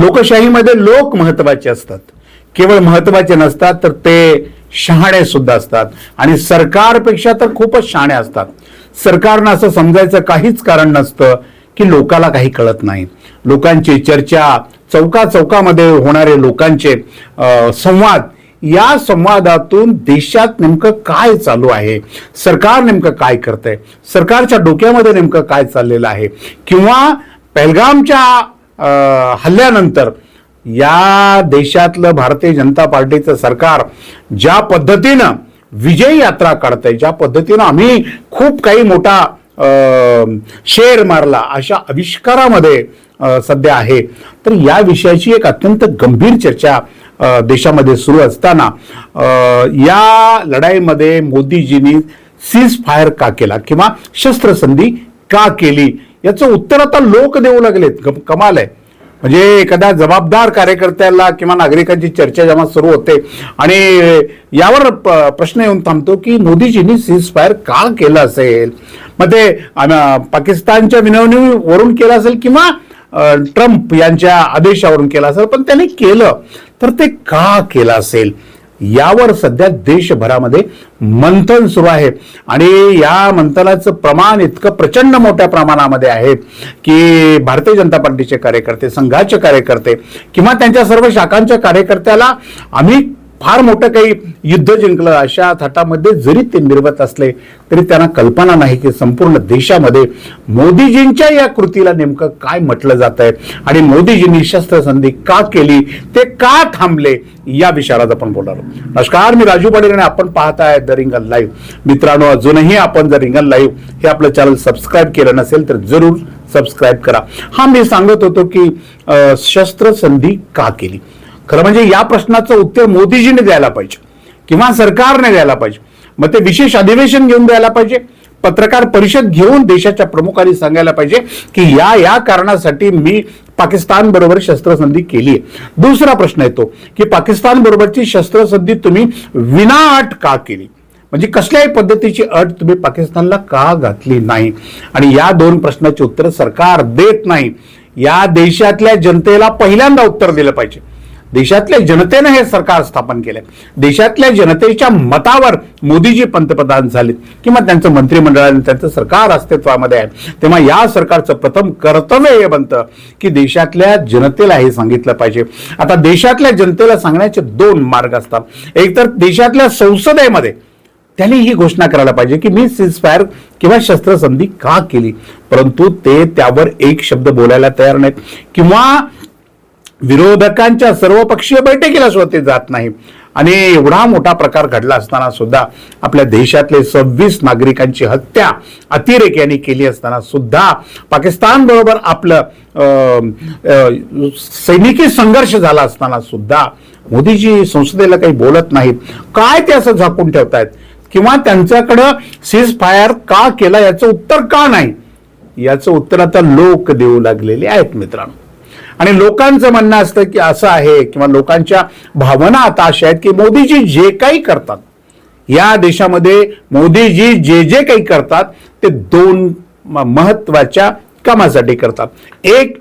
लोकशाहीमध्ये लोक महत्त्वाचे असतात. केवळ महत्त्वाचे नसतात तर ते शहाणे सुद्धा असतात. आणि सरकारपेक्षा तर खूपच शहाणे असतात. सरकारनं असं समजायचं काहीच कारण नसतं की लोकाला काही कळत नाही. लोकांची चर्चा चौका चौकामध्ये होणारे लोकांचे संवाद या संवादातून देशात नेमकं काय चालू आहे? सरकार नेमकं काय करतंय? सरकारच्या डोक्यामध्ये नेमकं काय चाललेलं आहे? किंवा पहलगामच्या हल्ल्यानंतर या देशातलं भारतीय जनता पार्टीचं सरकार ज्या पद्धतीनं विजय यात्रा काढतंय ज्या पद्धतीनं आम्ही खूप काही मोठा शेर मारला अशा आविष्कारामध्ये सध्या आहे. तर या विषयाची एक अत्यंत गंभीर चर्चा देशामध्ये सुरू असताना या लढाईमध्ये मोदीजींनी सीज फायर का केला किंवा शस्त्रसंधी का केली याचं उत्तर आता लोक देऊ लागलेत. कमाल आहे. म्हणजे एखाद्या जबाबदार कार्यकर्त्याला किंवा नागरिकांची चर्चा जेव्हा सुरू होते आणि यावर प्रश्न येऊन थांबतो की मोदीजींनी सीज फायर का केलं असेल मग ते पाकिस्तानच्या विनवणीवरून केलं असेल किंवा ट्रम्प यांच्या आदेशावरून केलं असेल पण त्यांनी केलं तर ते का केलं असेल? यावर सध्या देशभरामध्ये मंथन सुरू आहे. आणि या मंथनाचं प्रमाण इतकं प्रचंड मोठ्या प्रमाणामध्ये आहे की भारतीय जनता पार्टीचे कार्यकर्ते संघाचे कार्यकर्ते किंवा त्यांच्या सर्व शाखांच्या कार्यकर्त्याला आम्ही फार मोठं काही युद्ध जिंकलं अशा थाटामध्ये जरी ते निर्वत असले तरी त्यांना कल्पना नाही की संपूर्ण देशामध्ये मोदीजींच्या या कृतीला नेमकं काय म्हटलं जात आहे आणि मोदीजींनी शस्त्रसंधी का केली ते का थांबले या विचारात आपण बोलणार नमस्कार मी राजू पाटील आणि आपण पाहताय द रिंगल लाईव्ह. मित्रांनो अजूनही आपण जर रिंगल लाईव्ह हे आपलं चॅनल सबस्क्राईब केलं नसेल तर जरूर सबस्क्राईब करा. हा मी सांगत होतो की शस्त्रसंधी का केली? खरं म्हणजे या प्रश्नाचं उत्तर मोदीजीने द्यायला पाहिजे किंवा सरकारने द्यायला पाहिजे. मग ते विशेष अधिवेशन घेऊन द्यायला पाहिजे पत्रकार परिषद घेऊन देशाच्या प्रमुखांनी सांगायला पाहिजे की या या कारणासाठी मी पाकिस्तान बरोबर शस्त्रसंधी केली आहे. दुसरा प्रश्न येतो की पाकिस्तान बरोबरची शस्त्रसंधी तुम्ही विना अट का केली? म्हणजे कसल्याही पद्धतीची अट तुम्ही पाकिस्तानला का घातली नाही? आणि या दोन प्रश्नाची उत्तर सरकार देत नाही. या देशातल्या जनतेला पहिल्यांदा उत्तर दिलं पाहिजे. देशातल्या जनतेनं हे सरकार स्थापन केलंय. देशातल्या जनतेच्या मतावर मोदीजी पंतप्रधान झालेत किंवा त्यांचं मंत्रिमंडळाने त्यांचं सरकार अस्तित्वामध्ये आहे. तेव्हा या सरकारचं प्रथम कर्तव्य हे बनतं की देशातल्या जनतेला हे सांगितलं पाहिजे. आता देशातल्या जनतेला सांगण्याचे दोन मार्ग असतात. एक तर देशातल्या संसदेमध्ये त्यांनी ही घोषणा करायला पाहिजे की मी सीजफायर किंवा शस्त्रसंधी का केली? परंतु ते त्यावर एक शब्द बोलायला तयार नाहीत. किंवा विरोधकांच्या सर्वपक्षीय बैठकीला सुद्धा ते जात नाही. आणि एवढा मोठा प्रकार घडला असताना सुद्धा आपल्या देशातले सव्वीस नागरिकांची हत्या अतिरेक यांनी केली असताना सुद्धा पाकिस्तान बरोबर आपलं सैनिकी संघर्ष झाला असताना सुद्धा मोदीजी संसदेला काही बोलत नाहीत. काय ते असं झाकून ठेवतायत? किंवा त्यांच्याकडं सीज फायर का केला? याचं उत्तर का नाही? याचं उत्तर आता लोक देऊ लागलेले आहेत मित्रांनो. आणि लोकांचं म्हणणं असतं की असं आहे किंवा लोकांच्या भावना आता अशा आहेत की मोदीजी जे काही करतात या देशामध्ये मोदीजी जे जे काही करतात ते दोन महत्त्वाच्या कामासाठी करतात. एक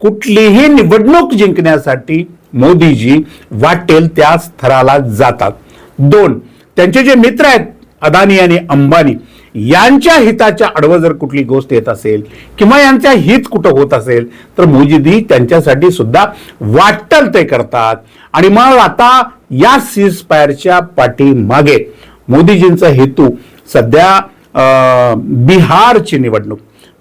कुठलीही निवडणूक जिंकण्यासाठी मोदीजी वाटेल त्या स्थराला जातात. दोन त्यांचे जे मित्र आहेत अदानी आणि अंबानी यांच्या हिताच्या आडवं जर कुठली गोष्ट येत असेल किंवा यांच्या हित कुठं होत असेल तर मोजिदी त्यांच्यासाठी सुद्धा वाटल ते करतात. आणि मग आता या सीज फायरच्या पाठीमागे मोदीजींचा हेतू सध्या बिहारची निवडणूक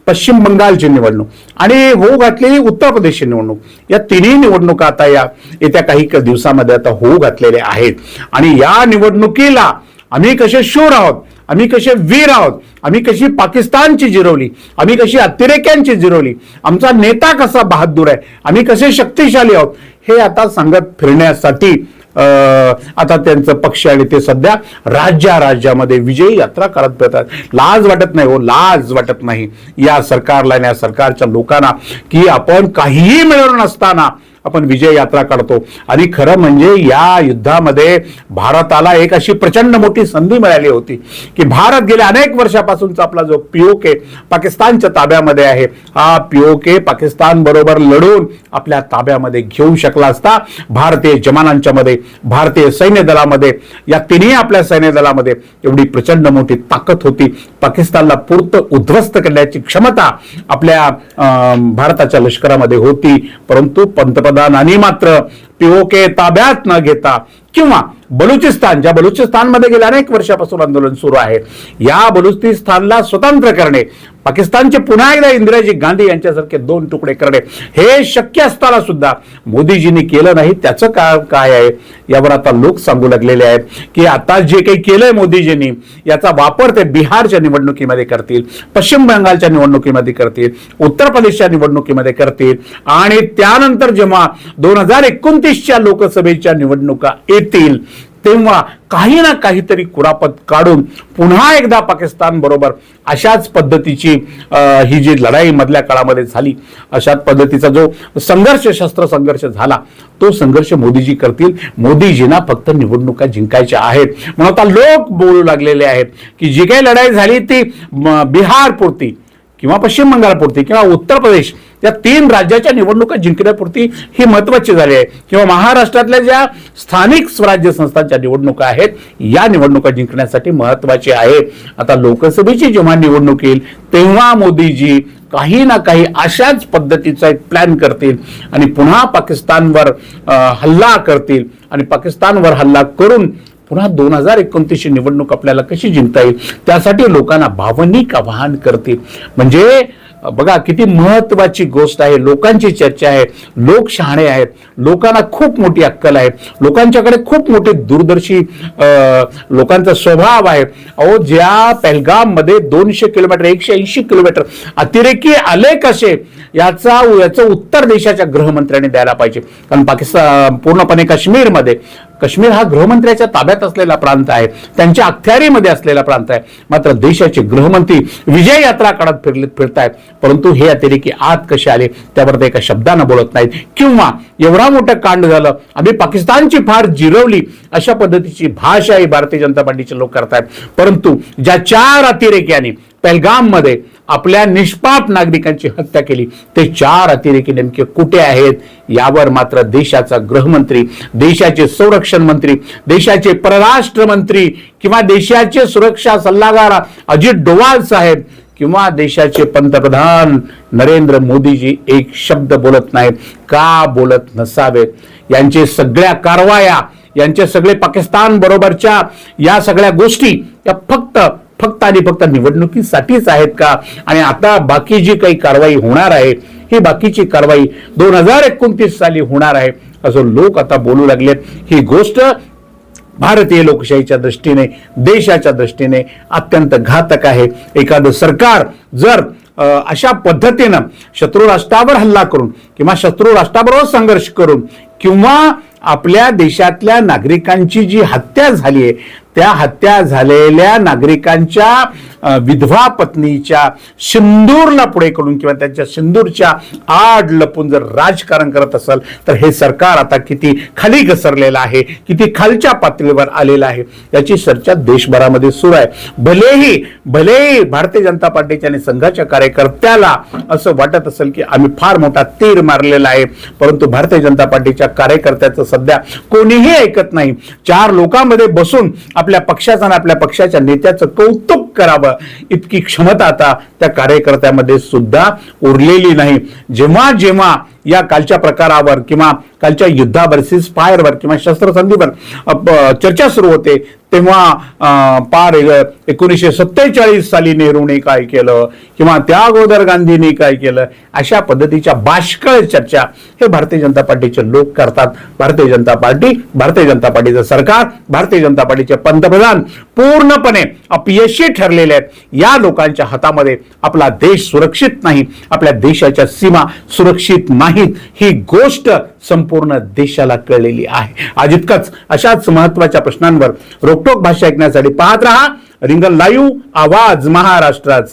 पश्चिम बंगालची निवडणूक आणि होऊ घातलेली उत्तर प्रदेशची निवडणूक. या तिन्ही निवडणुका आता या येत्या काही दिवसामध्ये आता होऊ घातलेल्या आहेत. आणि या निवडणुकीला आम्ही कसे शूर आहोत? आम्ही कसे वीर आहोत? आम्ही कशी पाकिस्तानची जिरवली? आम्ही कशी अतिरेक्यांची जिरवली? आमचा नेता कसा बहादूर आहे? आम्ही कसे शक्तिशाली आहोत? हे आता सांगत फिरण्यासाठी आता त्यांचं पक्ष आणि ते सध्या राज्या राज्यामध्ये विजयी यात्रा करत फिरतात. लाज वाटत नाही हो लाज वाटत नाही. या सरकारला आणि या सरकारच्या लोकांना की आपण काहीही मिळवलं नसताना आपण विजय यात्रा काढतो. आणि खरं म्हणजे या युद्धामध्ये भारताला एक अशी प्रचंड मोठी संधी मिळाली होती की भारत गेल्या अनेक वर्षापासूनचा आपला जो पीओके पाकिस्तानच्या ताब्यामध्ये आहे हा पीओके पाकिस्तान बरोबर लढून आपल्या ताब्यामध्ये घेऊ शकला असता भारतीय जवानांच्या मध्ये भारतीय सैन्य दलामध्ये या तिन्ही आपल्या सैन्य दलामध्ये एवढी प्रचंड मोठी ताकद होती. पाकिस्तानला पूर्त उद्ध्वस्त करण्याची क्षमता आपल्या अं, भारताच्या लष्करामध्ये होती. परंतु पंतप्रधान पंतप्रधानांनी मात्र पीओके ताब्यात न घेता किंवा बलुचिस्तान ज्या बलुचिस्तानमध्ये गेल्या अनेक वर्षापासून आंदोलन सुरू आहे या बलुचिस्तानला स्वतंत्र करणे पाकिस्तानचे पुन्हा एकदा इंदिराजी गांधी यांच्यासारखे दोन तुकडे करणे हे शक्य असताना सुद्धा मोदीजींनी केलं नाही. त्याचं काय काय आहे? यावर आता लोक सांगू लागलेले आहेत की आता जे काही केलंय मोदीजींनी याचा वापर ते बिहारच्या निवडणुकीमध्ये करतील पश्चिम बंगालच्या निवडणुकीमध्ये करतील उत्तर प्रदेशच्या निवडणुकीमध्ये करतील आणि त्यानंतर जेव्हा दोन हजार एकोणतीसच्या लोकसभेच्या निवडणुका येतील तेव्हा काही ना काहीतरी कुरापत काढून पुन्हा एकदा पाकिस्तान बरोबर अशाच पद्धतीची ही जी लढाई मधल्या काळामध्ये झाली अशाच पद्धतीचा जो संघर्ष शस्त्र संघर्ष झाला तो संघर्ष मोदीजी करतील. मोदीजींना फक्त निवडणुका जिंकायच्या आहेत. म्हणून आता लोक बोलू लागलेले आहेत की जी काही लढाई झाली ती बिहारपुरती बिहार पुरती किंवा पश्चिम बंगालपुरती किंवा उत्तर प्रदेश या तीन राज्याच्या निवडणुका जिंकण्यापुरती ही महत्वाची झाली आहे. किंवा महाराष्ट्रातल्या ज्या स्थानिक स्वराज्य संस्थांच्या निवडणुका आहेत या निवडणुका जिंकण्यासाठी महत्वाची आहे. आता लोकसभेची जेव्हा निवडणूक येईल तेव्हा मोदीजी काही ना काही अशाच पद्धतीचा एक प्लॅन करतील आणि पुन्हा पाकिस्तानवर हल्ला करतील. आणि पाकिस्तानवर हल्ला करून पुन्हा दोन हजार एकोणतीसची निवडणूक आपल्याला कशी जिंकता येईल त्यासाठी लोकांना भावनिक आवाहन करतील. म्हणजे बघा किती महत्वाची गोष्ट आहे. लोकांची चर्चा आहे. लोक शहाणे आहेत. लोकांना खूप मोठी अक्कल आहे. लोकांच्याकडे खूप मोठी दूरदर्शी लोकांचा स्वभाव आहे. अहो ज्या पहलगाममध्ये दोनशे किलोमीटर एकशे ऐंशी किलोमीटर अतिरेकी आले कसे याचा याचं उत्तर देशाच्या गृहमंत्र्यांनी द्यायला पाहिजे. कारण पाकिस्तान पूर्णपणे काश्मीरमध्ये काश्मीर हा गृहमंत्र्याच्या ताब्यात असलेला प्रांत आहे. त्यांच्या अखत्यारीमध्ये असलेला प्रांत आहे. मात्र देशाचे गृहमंत्री विजय यात्रा काढत फिरले फिरतायत. परंतु हे अतिरेकी आत कसे आले त्यावर ते एका शब्दानं बोलत नाहीत. किंवा एवढा मोठं कांड झालं आम्ही पाकिस्तानची फार जिरवली अशा पद्धतीची भाषा ही भारतीय जनता पार्टीचे लोक करतायत. परंतु ज्या चार अतिरेक्यांनी पहलगाममध्ये आपल्या निष्पाप नागरिकांची हत्या केली. ते चार अतिरेकी नेमके कुठे आहेत यावर मात्र देशाचा गृहमंत्री देशाचे संरक्षण मंत्री देशाचे परराष्ट्र मंत्री किंवा देशाचे सुरक्षा सल्लागार अजित डोवाल साहेब किंवा देशाचे पंतप्रधान नरेंद्र मोदीजी एक शब्द बोलत नाहीत का बोलत नसावेत? यांचे सगळ्या कारवाया यांचे सगळे पाकिस्तान बरोबरच्या या सगळ्या गोष्टी या फक्त फक्त आणि फक्त निवडणुकीसाठीच आहेत का? आणि आता बाकी जी काही कारवाई होणार आहे ही बाकीची कारवाई दोन हजार एकोणतीस साली होणार आहे असं लोक आता बोलू लागलेत. ही गोष्ट भारतीय लोकशाहीच्या दृष्टीने देशाच्या दृष्टीने अत्यंत घातक आहे. एखादं सरकार जर अशा पद्धतीनं शत्रू राष्ट्रावर हल्ला करून किंवा शत्रू राष्ट्राबरोबर संघर्ष करून किंवा आपल्या देशातल्या नागरिकांची जी हत्या झाली आहे त्या हत्या झालेल्या नागरिकांच्या विधवा पत्नीच्या सिंदूरला पुढे करून किंवा त्यांच्या सिंदूरच्या आड लपून जर राजकारण करत असेल तर हे सरकार आता किती खाली घसरलेलं आहे किती खालच्या पातळीवर आलेलं आहे याची चर्चा देशभरामध्ये सुरू आहे. भलेही भलेही भारतीय जनता पार्टीच्या आणि संघाच्या कार्यकर्त्याला असं वाटत असेल की आम्ही फार मोठा तीर मारलेला आहे परंतु भारतीय जनता पार्टीच्या कार्यकर्त्याचं सध्या कोणीही ऐकत नाही. चार लोकांमध्ये बसून आपल्या पक्षाचं आणि आपल्या पक्षाच्या नेत्याचं कौतुक करावं. इतकी क्षमता आता त्या कार्यकर्त्यामध्ये सुद्धा उरलेली नाही. जेव्हा जेव्हा या कालच्या प्रकारावर किंवा कालच्या युद्धावर सीज फायरवर किंवा शस्त्रसंधीवर चर्चा सुरू होते. तेव्हा पार एकोणीसशे सत्तेचाळीस साली नेहरूने काय केलं? किंवा त्या अगोदर गांधींनी काय केलं? अशा पद्धतीच्या बाष्कळ चर्चा हे भारतीय जनता पार्टीचे लोक करतात. भारतीय जनता पार्टी भारतीय जनता पार्टीचं सरकार भारतीय जनता पार्टीचे पंतप्रधान पूर्णपणे अपयशी ठरलेले आहेत. या लोकांच्या हातामध्ये आपला देश सुरक्षित नाही. आपल्या देशाच्या सीमा सुरक्षित नाहीत. ही गोष्ट संपूर्ण देशाला कळलेली आहे. आज इतकंच. अशाच महत्त्वाच्या प्रश्नांवर रोकटोक भाषा ऐकण्यासाठी पाहत रहा. रिंगल लाईव्ह आवाज महाराष्ट्राचा.